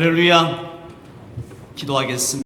할렐루야 기도하겠습니다.